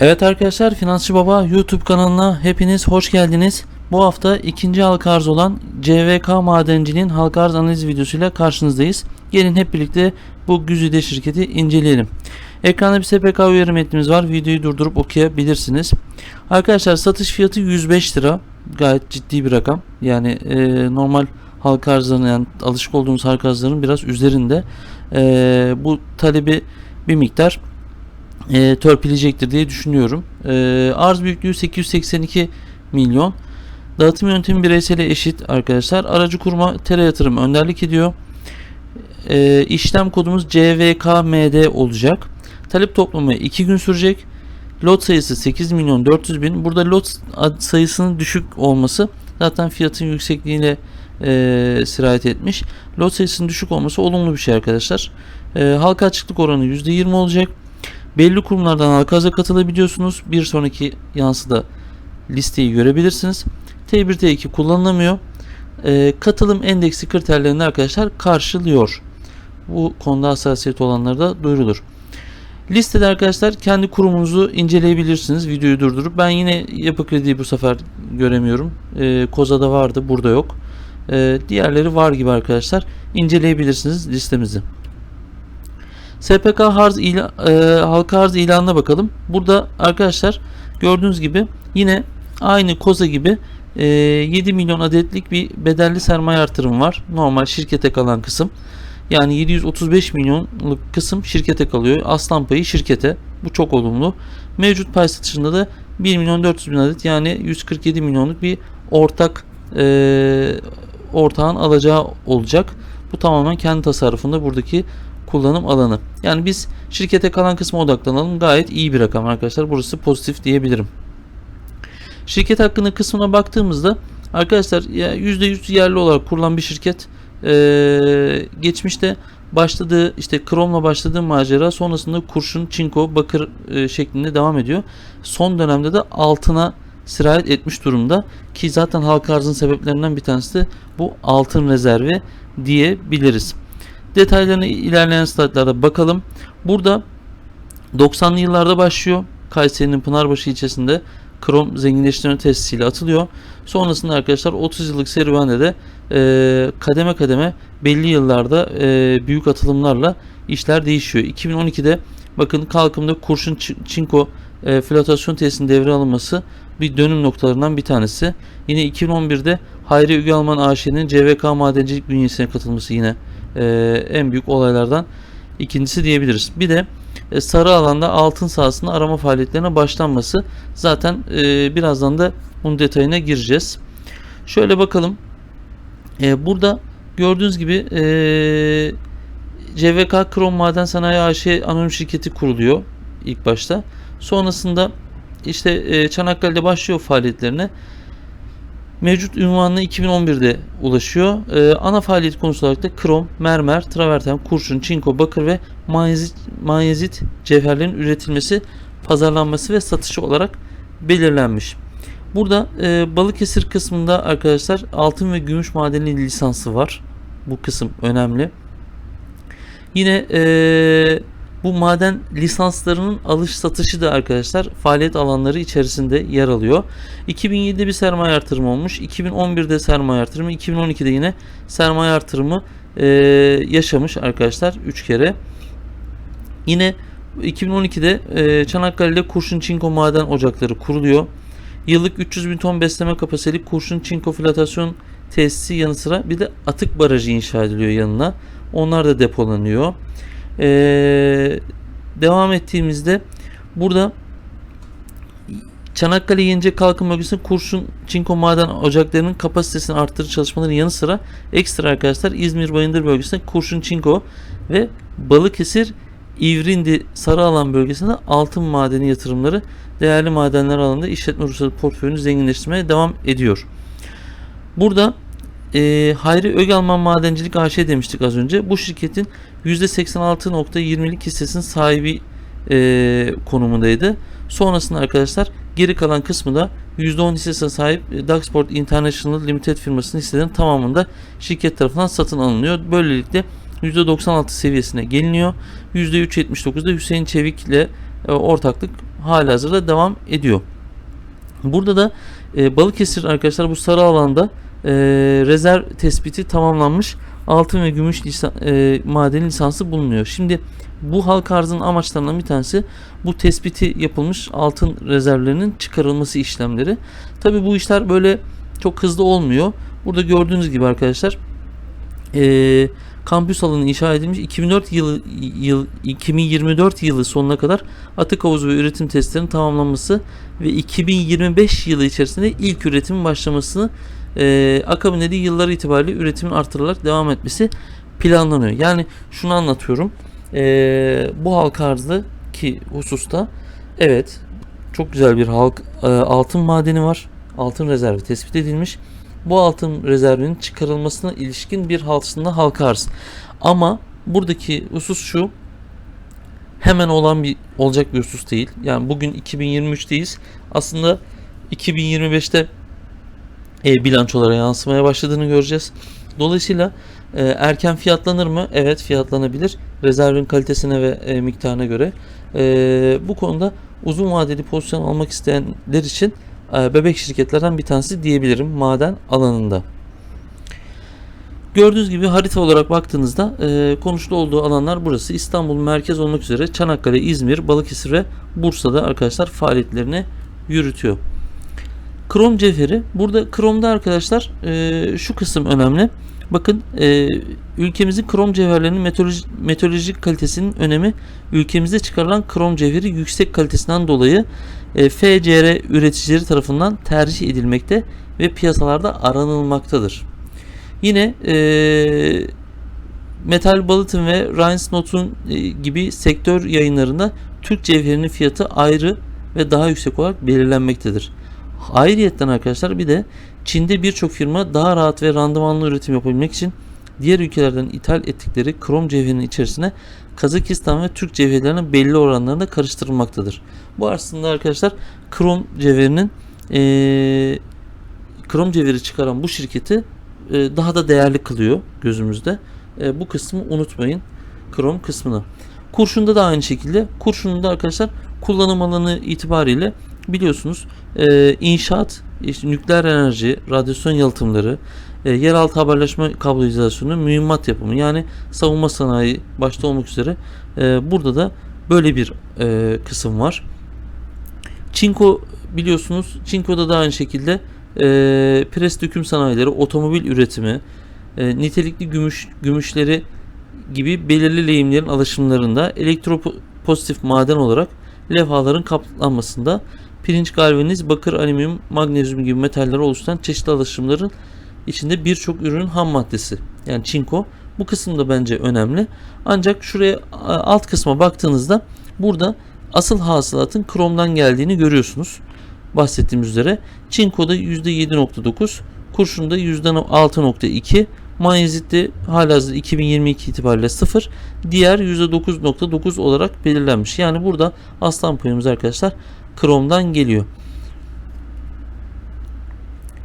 Evet arkadaşlar Finansçı Baba YouTube kanalına hepiniz hoş geldiniz. Bu hafta ikinci halka arz olan CVK Madenciliğin halka arz analiz videosuyla karşınızdayız. Gelin hep birlikte bu güzide şirketi inceleyelim. Ekranda bir SPK uyarı metnimiz var. Videoyu durdurup okuyabilirsiniz. Arkadaşlar satış fiyatı 105 lira. Gayet ciddi bir rakam. Yani e, normal halka arzlarının yani alışık olduğumuz halka arzların biraz üzerinde. E, bu talebi bir miktar e, törpüleyecektir diye düşünüyorum. E, arz büyüklüğü 882 milyon. Dağıtım yöntemi bireysele eşit arkadaşlar. Aracı kurma tele yatırım önderlik ediyor. E, işlem kodumuz CVKMD olacak. Talep toplama 2 gün sürecek. Lot sayısı 8 milyon 400 bin. Burada lot sayısının düşük olması zaten fiyatın yüksekliğiyle e, sirayet etmiş. Lot sayısının düşük olması olumlu bir şey arkadaşlar. E, halka açıklık oranı %20 olacak. Belli kurumlardan halka katılabiliyorsunuz. Bir sonraki yansıda listeyi görebilirsiniz. T1 T2 kullanılamıyor. Ee, katılım endeksi kriterlerini arkadaşlar karşılıyor. Bu konuda hassasiyet olanları da duyurulur. Listede arkadaşlar kendi kurumunuzu inceleyebilirsiniz. Videoyu durdurup ben yine yapı krediyi bu sefer göremiyorum. Ee, Koza'da vardı burada yok. Ee, diğerleri var gibi arkadaşlar. İnceleyebilirsiniz listemizi. SPK harz ila, e, halka arz ilanına bakalım. Burada arkadaşlar gördüğünüz gibi yine aynı koza gibi e, 7 milyon adetlik bir bedelli sermaye artırımı var. Normal şirkete kalan kısım. Yani 735 milyonluk kısım şirkete kalıyor. Aslan payı şirkete. Bu çok olumlu. Mevcut pay satışında da 1 milyon 400 bin adet yani 147 milyonluk bir ortak e, ortağın alacağı olacak. Bu tamamen kendi tasarrufunda buradaki kullanım alanı. Yani biz şirkete kalan kısma odaklanalım. Gayet iyi bir rakam arkadaşlar. Burası pozitif diyebilirim. Şirket hakkında kısmına baktığımızda arkadaşlar ya %100 yerli olarak kurulan bir şirket geçmişte başladığı işte kromla başladığı macera sonrasında kurşun, çinko, bakır şeklinde devam ediyor. Son dönemde de altına sirayet etmiş durumda ki zaten halka arzın sebeplerinden bir tanesi de bu altın rezervi diyebiliriz. Detaylarına ilerleyen slaytlarda bakalım. Burada 90'lı yıllarda başlıyor. Kayseri'nin Pınarbaşı ilçesinde krom zenginleştirme tesisiyle atılıyor. Sonrasında arkadaşlar 30 yıllık serüvende de e, kademe kademe belli yıllarda e, büyük atılımlarla işler değişiyor. 2012'de bakın kalkımda kurşun Çi- çinko e, flotasyon tesisinin devre alınması bir dönüm noktalarından bir tanesi. Yine 2011'de Hayri Üge Alman AŞ'nin CVK Madencilik bünyesine katılması yine e, en büyük olaylardan ikincisi diyebiliriz. Bir de e, sarı alanda altın sahasında arama faaliyetlerine başlanması. Zaten e, birazdan da bunun detayına gireceğiz. Şöyle bakalım. E, burada gördüğünüz gibi e, CVK Krom Maden Sanayi AŞ anonim şirketi kuruluyor ilk başta. Sonrasında işte e, Çanakkale'de başlıyor faaliyetlerine. Mevcut ünvanına 2011'de ulaşıyor. Ee, ana faaliyet konusu olarak da krom, mermer, traverten, kurşun, çinko, bakır ve manyezit, manyezit cevherlerin üretilmesi, pazarlanması ve satışı olarak belirlenmiş. Burada e, Balıkesir kısmında arkadaşlar altın ve gümüş madeni lisansı var. Bu kısım önemli. Yine e, bu maden lisanslarının alış satışı da arkadaşlar faaliyet alanları içerisinde yer alıyor. 2007'de bir sermaye artırımı olmuş. 2011'de sermaye artırımı. 2012'de yine sermaye artırımı e, yaşamış arkadaşlar 3 kere. Yine 2012'de e, Çanakkale'de kurşun çinko maden ocakları kuruluyor. Yıllık 300 bin ton besleme kapasiteli kurşun çinko flotasyon tesisi yanı sıra bir de atık barajı inşa ediliyor yanına. Onlar da depolanıyor. Ee, devam ettiğimizde burada Çanakkale Yenice Kalkınma Bölgesi'nde kurşun çinko maden ocaklarının kapasitesini arttırıcı çalışmaların yanı sıra ekstra arkadaşlar İzmir Bayındır bölgesinde kurşun çinko ve Balıkesir İvrindi Sarıalan bölgesinde altın madeni yatırımları değerli madenler alanında işletme ruhsatı portföyünü zenginleştirmeye devam ediyor. Burada e, Hayri Ögalman Madencilik AŞ demiştik az önce. Bu şirketin %86.20'lik hissesinin sahibi e, konumundaydı. Sonrasında arkadaşlar geri kalan kısmı da %10 hissesine sahip e, Duxport International Limited firmasının hisselerinin tamamında şirket tarafından satın alınıyor. Böylelikle %96 seviyesine geliniyor. %3.79'da Hüseyin Çevik ile e, ortaklık halihazırda devam ediyor. Burada da e, Balıkesir arkadaşlar bu sarı alanda e, rezerv tespiti tamamlanmış. Altın ve gümüş lisan, e, madeni lisansı bulunuyor. Şimdi bu halka arzının amaçlarından bir tanesi bu tespiti yapılmış altın rezervlerinin çıkarılması işlemleri. Tabi bu işler böyle çok hızlı olmuyor. Burada gördüğünüz gibi arkadaşlar e, kampüs alanı inşa edilmiş 2004 yılı yıl 2024 yılı sonuna kadar atık havuzu ve üretim testlerinin tamamlanması ve 2025 yılı içerisinde ilk üretimin başlamasını e, akabinde de yılları itibariyle üretimin artırılarak devam etmesi planlanıyor. Yani şunu anlatıyorum. E, bu halka arzı ki hususta evet çok güzel bir halk e, altın madeni var. Altın rezervi tespit edilmiş. Bu altın rezervinin çıkarılmasına ilişkin bir halsında halka arz. Ama buradaki husus şu hemen olan bir olacak bir husus değil. Yani bugün 2023'teyiz. Aslında 2025'te e, bilançolara yansımaya başladığını göreceğiz. Dolayısıyla e, erken fiyatlanır mı? Evet fiyatlanabilir. Rezervin kalitesine ve e, miktarına göre. E, bu konuda uzun vadeli pozisyon almak isteyenler için e, bebek şirketlerden bir tanesi diyebilirim maden alanında. Gördüğünüz gibi harita olarak baktığınızda e, konuşlu olduğu alanlar burası. İstanbul merkez olmak üzere Çanakkale, İzmir, Balıkesir ve Bursa'da arkadaşlar faaliyetlerini yürütüyor. Krom cevheri. Burada kromda arkadaşlar e, şu kısım önemli. Bakın e, ülkemizin krom cevherlerinin meteoroloji, meteorolojik kalitesinin önemi ülkemizde çıkarılan krom cevheri yüksek kalitesinden dolayı e, FCR üreticileri tarafından tercih edilmekte ve piyasalarda aranılmaktadır. Yine e, Metal Bulletin ve Rhines Not'un e, gibi sektör yayınlarında Türk cevherinin fiyatı ayrı ve daha yüksek olarak belirlenmektedir. Ayrıyetten arkadaşlar bir de Çin'de birçok firma daha rahat ve randımanlı üretim yapabilmek için diğer ülkelerden ithal ettikleri krom cevherinin içerisine Kazakistan ve Türk cevherlerinin belli oranlarında karıştırılmaktadır. Bu aslında arkadaşlar krom cevherinin ee, krom cevheri çıkaran bu şirketi e, daha da değerli kılıyor gözümüzde. E, bu kısmı unutmayın. Krom kısmını. Kurşunda da aynı şekilde. Kurşunun da arkadaşlar kullanım alanı itibariyle biliyorsunuz e, inşaat, işte nükleer enerji, radyasyon yalıtımları, e, yeraltı haberleşme kablolizasyonu, mühimmat yapımı yani savunma sanayi başta olmak üzere e, burada da böyle bir e, kısım var. Çinko biliyorsunuz Çinko'da da aynı şekilde e, pres döküm sanayileri, otomobil üretimi, e, nitelikli gümüş gümüşleri gibi belirli lehimlerin alışımlarında elektropozitif maden olarak levhaların kaplanmasında pirinç, galvaniz, bakır, alüminyum, magnezyum gibi metaller oluşturan çeşitli alışımların içinde birçok ürünün ham maddesi. Yani çinko. Bu kısım da bence önemli. Ancak şuraya alt kısma baktığınızda burada asıl hasılatın kromdan geldiğini görüyorsunuz. Bahsettiğim üzere çinkoda %7.9, kurşunda %6.2, manyezitte halihazırda 2022 itibariyle 0, diğer %9.9 olarak belirlenmiş. Yani burada aslan payımız arkadaşlar kromdan geliyor.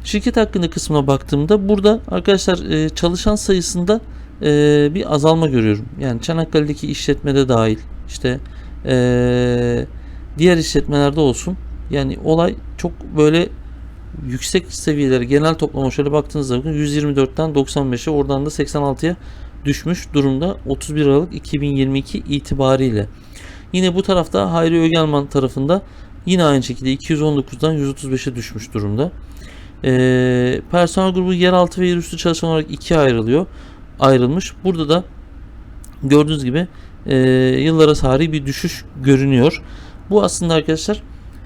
Şirket hakkında kısmına baktığımda burada arkadaşlar çalışan sayısında bir azalma görüyorum. Yani Çanakkale'deki işletmede dahil işte diğer işletmelerde olsun. Yani olay çok böyle yüksek seviyelere genel toplama şöyle baktığınızda bakın 124'ten 95'e oradan da 86'ya düşmüş durumda 31 Aralık 2022 itibariyle. Yine bu tarafta Hayri Ögelman tarafında yine aynı şekilde 219'dan 135'e düşmüş durumda. Ee, personel grubu yeraltı ve yerüstü çalışan olarak ikiye ayrılıyor. Ayrılmış. Burada da gördüğünüz gibi e, yıllara sari bir düşüş görünüyor. Bu aslında arkadaşlar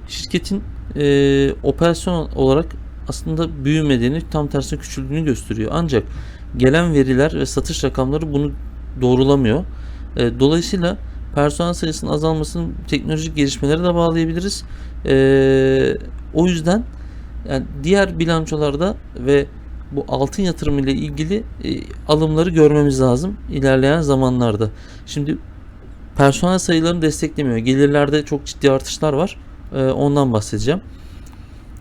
şirketin e, operasyon olarak aslında büyümediğini tam tersine küçüldüğünü gösteriyor. Ancak gelen veriler ve satış rakamları bunu doğrulamıyor. E, dolayısıyla personel sayısının azalmasının teknolojik gelişmelere de bağlayabiliriz. E, o yüzden yani diğer bilançolarda ve bu altın yatırımı ile ilgili e, alımları görmemiz lazım ilerleyen zamanlarda. Şimdi personel sayılarını desteklemiyor. Gelirlerde çok ciddi artışlar var. E, ondan bahsedeceğim.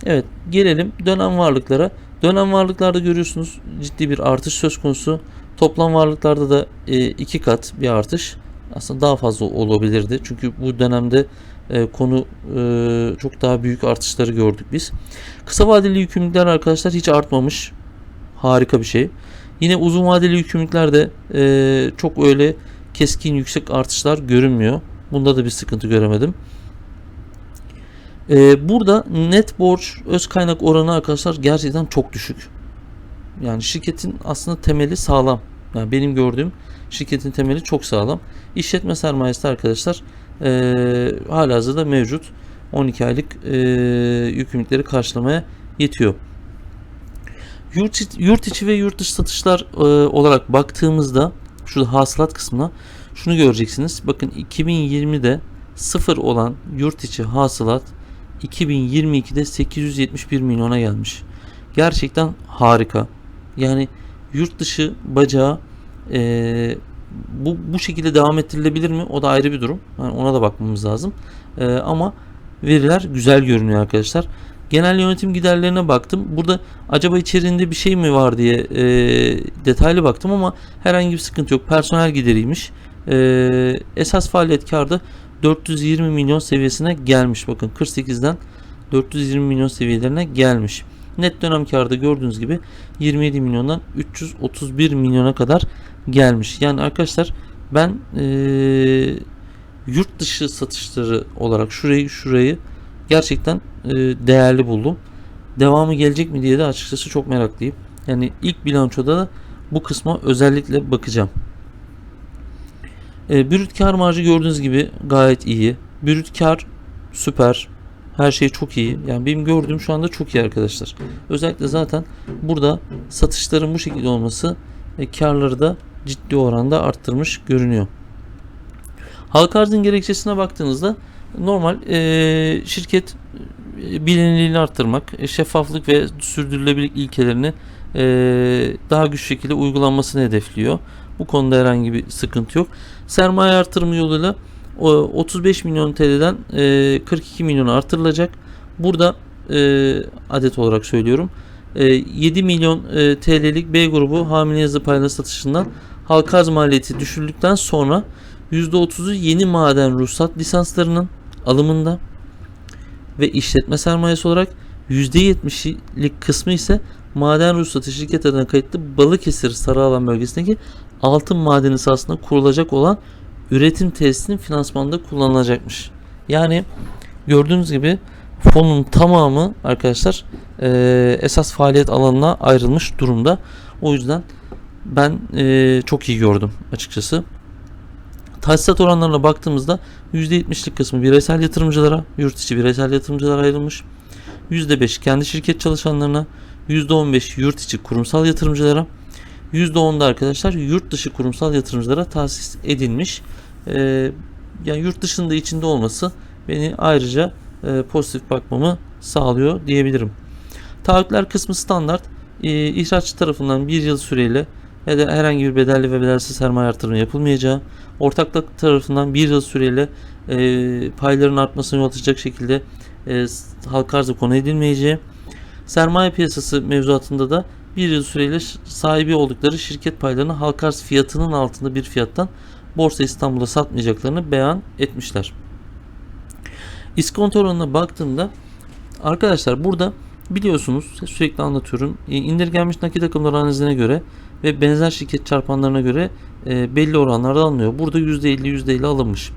Evet gelelim dönem varlıklara. Dönem varlıklarda görüyorsunuz ciddi bir artış söz konusu. Toplam varlıklarda da e, iki kat bir artış. Aslında daha fazla olabilirdi. Çünkü bu dönemde e, konu e, çok daha büyük artışları gördük biz. Kısa vadeli yükümlülükler arkadaşlar hiç artmamış. Harika bir şey. Yine uzun vadeli yükümlülüklerde e, çok öyle keskin yüksek artışlar görünmüyor. Bunda da bir sıkıntı göremedim. E, burada net borç öz kaynak oranı arkadaşlar gerçekten çok düşük. Yani şirketin aslında temeli sağlam. Yani benim gördüğüm şirketin temeli çok sağlam. İşletme sermayesi de arkadaşlar e, halihazırda mevcut. 12 aylık e, yükümlülükleri karşılamaya yetiyor. Yurt, içi- yurt içi ve yurt dışı satışlar e, olarak baktığımızda şurada hasılat kısmına şunu göreceksiniz. Bakın 2020'de sıfır olan yurt içi hasılat 2022'de 871 milyona gelmiş. Gerçekten harika. Yani yurt dışı bacağı e, bu bu şekilde devam ettirilebilir mi? O da ayrı bir durum. Yani ona da bakmamız lazım. E, ama veriler güzel görünüyor arkadaşlar. Genel yönetim giderlerine baktım. Burada acaba içerisinde bir şey mi var diye e, detaylı baktım ama herhangi bir sıkıntı yok. Personel gideriymiş. E, esas faaliyet karda 420 milyon seviyesine gelmiş. Bakın 48'den 420 milyon seviyelerine gelmiş. Net dönem karda gördüğünüz gibi 27 milyondan 331 milyona kadar gelmiş. Yani arkadaşlar ben eee, yurt dışı satışları olarak şurayı şurayı gerçekten eee, değerli buldum. Devamı gelecek mi diye de açıkçası çok meraklıyım. Yani ilk bilançoda da bu kısma özellikle bakacağım. E, brüt kar marjı gördüğünüz gibi gayet iyi. Brüt kar süper. Her şey çok iyi. Yani benim gördüğüm şu anda çok iyi arkadaşlar. Özellikle zaten burada satışların bu şekilde olması e, karları da ciddi oranda arttırmış görünüyor. Halka arzın gerekçesine baktığınızda normal e, şirket e, bilinirliğini arttırmak, e, şeffaflık ve sürdürülebilirlik ilkelerini e, daha güçlü şekilde uygulanmasını hedefliyor. Bu konuda herhangi bir sıkıntı yok. Sermaye artırımı yoluyla 35 milyon TL'den e, 42 milyona artırılacak. Burada e, adet olarak söylüyorum. E, 7 milyon e, TL'lik B grubu hamile yazı payla satışından halka arz maliyeti düşürüldükten sonra %30'u yeni maden ruhsat lisanslarının alımında ve işletme sermayesi olarak %70'lik kısmı ise maden ruhsatı şirket adına kayıtlı Balıkesir Sarıalan bölgesindeki altın madeni sahasında kurulacak olan üretim tesisinin finansmanında kullanılacakmış. Yani gördüğünüz gibi fonun tamamı arkadaşlar eee, esas faaliyet alanına ayrılmış durumda. O yüzden ben eee, çok iyi gördüm açıkçası. Tahsisat oranlarına baktığımızda %70'lik kısmı bireysel yatırımcılara, yurt içi bireysel yatırımcılara ayrılmış. %5 kendi şirket çalışanlarına, %15 yurt içi kurumsal yatırımcılara, %10'da arkadaşlar yurt dışı kurumsal yatırımcılara tahsis edilmiş. Ee, yani yurt dışında içinde olması beni ayrıca e, pozitif bakmamı sağlıyor diyebilirim. Taahhütler kısmı standart. Ee, ihraççı tarafından bir yıl süreyle ya da herhangi bir bedelli ve bedelsiz sermaye artırımı yapılmayacağı, ortaklık tarafından bir yıl süreyle e, payların artmasına yol açacak şekilde e, halka arzı konu edilmeyeceği, sermaye piyasası mevzuatında da bir yıl süreyle sahibi oldukları şirket paylarını halka fiyatının altında bir fiyattan Borsa İstanbul'da satmayacaklarını beyan etmişler. İskonto oranına baktığımda arkadaşlar burada biliyorsunuz sürekli anlatıyorum e, indirgenmiş nakit akımları analizine göre ve benzer şirket çarpanlarına göre e, belli oranlarda alınıyor. Burada %50 %50 alınmış.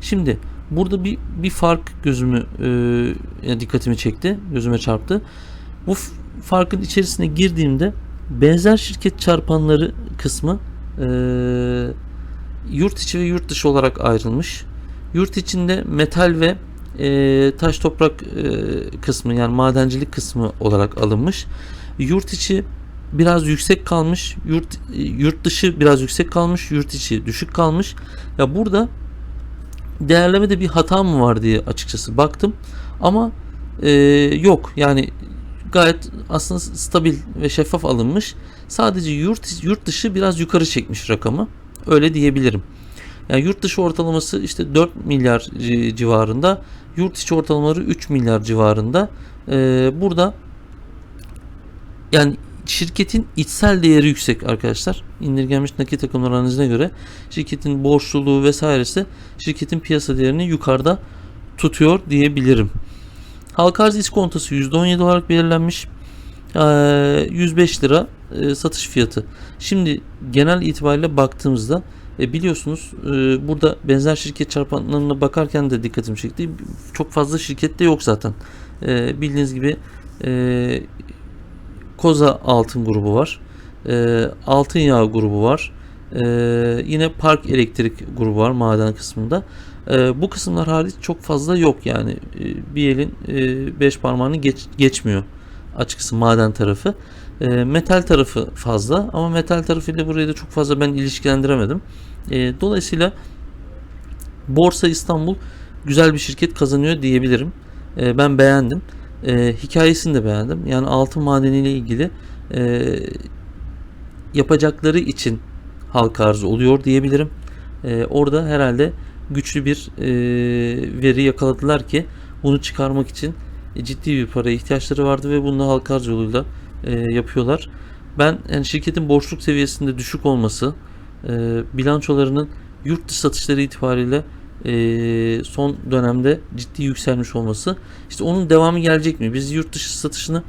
Şimdi burada bir bir fark gözümü e, dikkatimi çekti, gözüme çarptı. Bu farkın içerisine girdiğimde benzer şirket çarpanları kısmı e, yurt içi ve yurt dışı olarak ayrılmış. Yurt içinde metal ve e, taş toprak e, kısmı yani madencilik kısmı olarak alınmış. Yurt içi biraz yüksek kalmış. Yurt yurt dışı biraz yüksek kalmış. Yurt içi düşük kalmış. Ya burada değerlemede bir hata mı var diye açıkçası baktım. Ama e, yok yani gayet aslında stabil ve şeffaf alınmış. Sadece yurt yurt dışı biraz yukarı çekmiş rakamı. Öyle diyebilirim. Yani yurt dışı ortalaması işte 4 milyar ci- civarında. Yurt içi ortalamaları 3 milyar civarında. Ee, burada yani şirketin içsel değeri yüksek arkadaşlar. İndirgenmiş nakit akımları analizine göre şirketin borçluluğu vesairesi şirketin piyasa değerini yukarıda tutuyor diyebilirim. Halka arz iskontosu %17 olarak belirlenmiş. Ee, 105 lira satış fiyatı. Şimdi genel itibariyle baktığımızda e, biliyorsunuz burada benzer şirket çarpanlarına bakarken de dikkatimi çekti. Çok fazla şirket de yok zaten. Bildiğiniz gibi e, Koza Altın grubu var. Altın Yağ grubu var. Yine Park Elektrik grubu var maden kısmında. E, bu kısımlar hariç çok fazla yok yani. E, bir elin e, beş parmağını geç, geçmiyor açıkçası maden tarafı. E, metal tarafı fazla ama metal tarafıyla burayı da çok fazla ben ilişkilendiremedim. E, dolayısıyla Borsa İstanbul güzel bir şirket kazanıyor diyebilirim. E, ben beğendim. E, hikayesini de beğendim. Yani altın madeniyle ilgili e, yapacakları için halka arzı oluyor diyebilirim. E, orada herhalde güçlü bir e, veri yakaladılar ki bunu çıkarmak için ciddi bir paraya ihtiyaçları vardı ve bunu halka yoluyla e, yapıyorlar. Ben yani şirketin borçluk seviyesinde düşük olması, e, bilançolarının yurt dışı satışları itibariyle e, son dönemde ciddi yükselmiş olması. İşte onun devamı gelecek mi? Biz yurt dışı satışını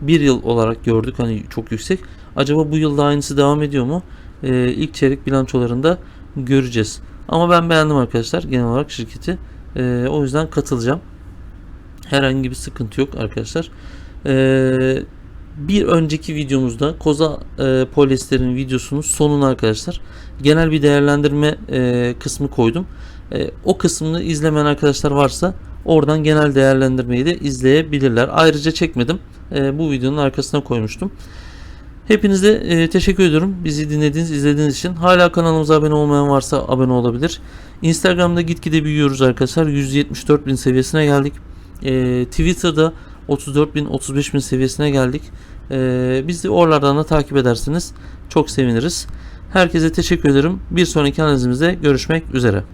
bir yıl olarak gördük hani çok yüksek. Acaba bu yılda aynısı devam ediyor mu? E, ilk çeyrek bilançolarında göreceğiz. Ama ben beğendim arkadaşlar genel olarak şirketi. E, o yüzden katılacağım. Herhangi bir sıkıntı yok arkadaşlar. E, bir önceki videomuzda Koza e, Polyester'in videosunun sonuna arkadaşlar genel bir değerlendirme e, kısmı koydum. E, o kısmını izlemeyen arkadaşlar varsa oradan genel değerlendirmeyi de izleyebilirler. Ayrıca çekmedim. E, bu videonun arkasına koymuştum. Hepinize e, teşekkür ediyorum. Bizi dinlediğiniz, izlediğiniz için. Hala kanalımıza abone olmayan varsa abone olabilir. Instagram'da gitgide büyüyoruz arkadaşlar. 174 bin seviyesine geldik. E, Twitter'da 34 bin, 35 bin seviyesine geldik. E, bizi oralardan da takip ederseniz çok seviniriz. Herkese teşekkür ederim. Bir sonraki analizimizde görüşmek üzere.